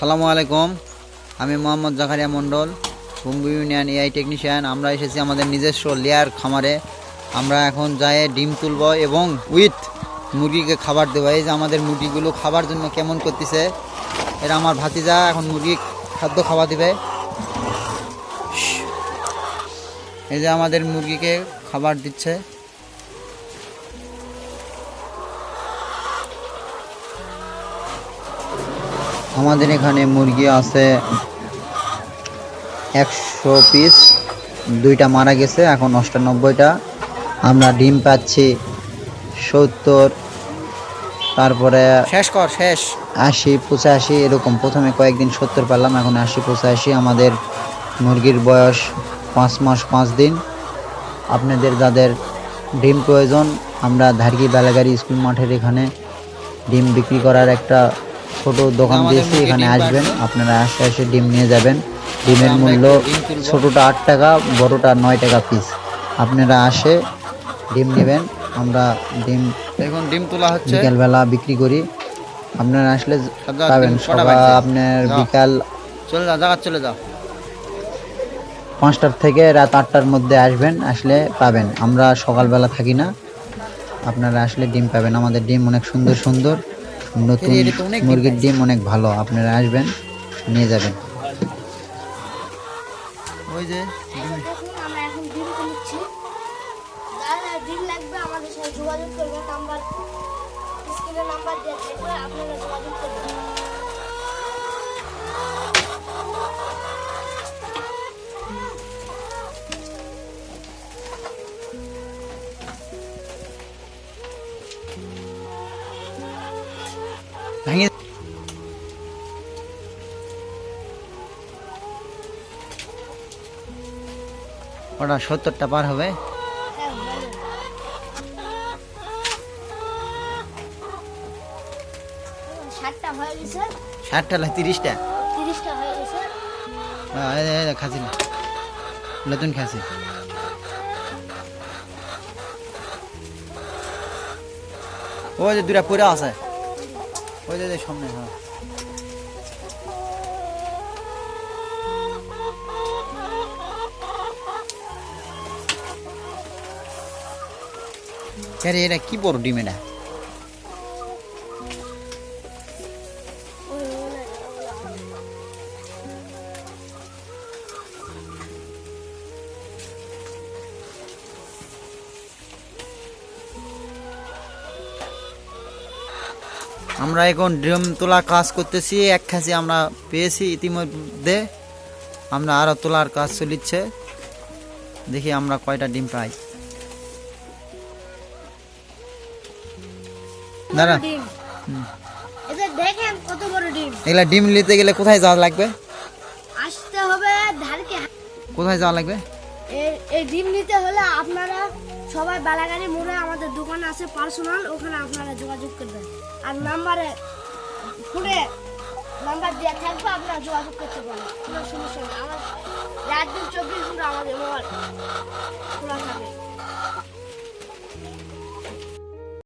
সালামু আলাইকুম। আমি Mohammad Zakaria Mondal Kumbu union AI technician. আমরা এসেছি আমাদের নিজস্ব লেয়ার খামারে। আমরা এখন যাই ডিম তুলব এবং উইথ মুরগিকে খাবার দেবো। এই যে আমাদের মুরগিগুলো খাবার জন্য কেমন করতেছে, এরা আমার ভাতিজা, এখন মুরগি খাদ্য খাওয়া দিবে। এই যে আমাদের মুরগিকে খাবার দিচ্ছে। আমাদের এখানে মুরগি আছে একশো পিস। দুইটা মারা গেছে এখন অষ্টানব্বইটা। আমরা ডিম পাচ্ছি সত্তর তারপরে শেষ কর শেষ। আশি পঁচাশি এরকম। প্রথমে কয়েকদিন সত্তর পেলাম এখন আশি পঁচাশি। আমাদের মুরগির বয়স পাঁচ মাস পাঁচ দিন। আপনাদের যাদের ডিম প্রয়োজন আমরা ধারকি বেলাগাড়ি স্কুল মাঠের এখানে ডিম বিক্রি করার একটা ছোট দোকান দিয়েছি এখানে আসবেন। আপনারা আসে আসে ডিম নিয়ে যাবেন। ডিমের মূল্য ছোটটা আট টাকা বড়টা নয় টাকা পিস আপনারা আসে ডিম নেবেন। আমরা ডিম এখন ডিম তোলা হচ্ছে। বিকালবেলা বিক্রি করি। আপনারা আসলে পাবেন আপনার বিকাল চলে যাও জায়গা চলে যাও। পাঁচটার থেকে রাত আটটার মধ্যে আসবেন আসলে পাবেন। আমরা সকালবেলা থাকি না। আপনারা আসলে ডিম পাবেন। আমাদের ডিম অনেক সুন্দর সুন্দর। নতুন মুরগির ডিম অনেক ভালো আপনারা আসবেন নিয়ে যাবেন। ওই যে দেখুন আমরা এখন ডিম কিনছি যারা ডিম লাগবে আমাদের সাথে যোগাযোগ করবেন নাম্বার স্ক্রিনে নাম্বার দেওয়া আপনারা ভেঙে ওটা সত্তরটা পার হবে। ষাটটা না তিরিশটা? খাসি না। নতুন খাসি। ওই যে দুটা পুরা আছে। ওই যে সামনে হ্যাঁ। আরে এটা কি বড় ডিম এটা? আমরা এখন ড্রিম তোলা কাজ করতেছি এক খাসি আমরা পেয়েছি ইতিমধ্যে। আমরা আরও তোলার কাজ চলিচ্ছে। দেখি আমরা কয়টা ডিম পাই। দাঁড়া। ডিম? এদের দেখেন কত বড় ডিম। এগুলা ডিম নিতে গেলে কোথায় যাওয়া লাগবে? আসতে হবে ধারকে। কোথায় যাওয়া লাগবে? এই ডিম নিতে হলে আপনারা সবাই বালাগাড়ি মোড়ে আমাদের দোকান আছে পার্সোনাল ওখানে আপনারা যোগাযোগ করবেন। আর নাম্বারে ফোনে নাম্বার দেওয়া থাকবে, আপনারা যোগাযোগ করতে পারেন। কোনো সমস্যা নেই। আমার রাত দিন চব্বিশ ঘণ্টা আমাদের মোবাইল খোলা থাকে।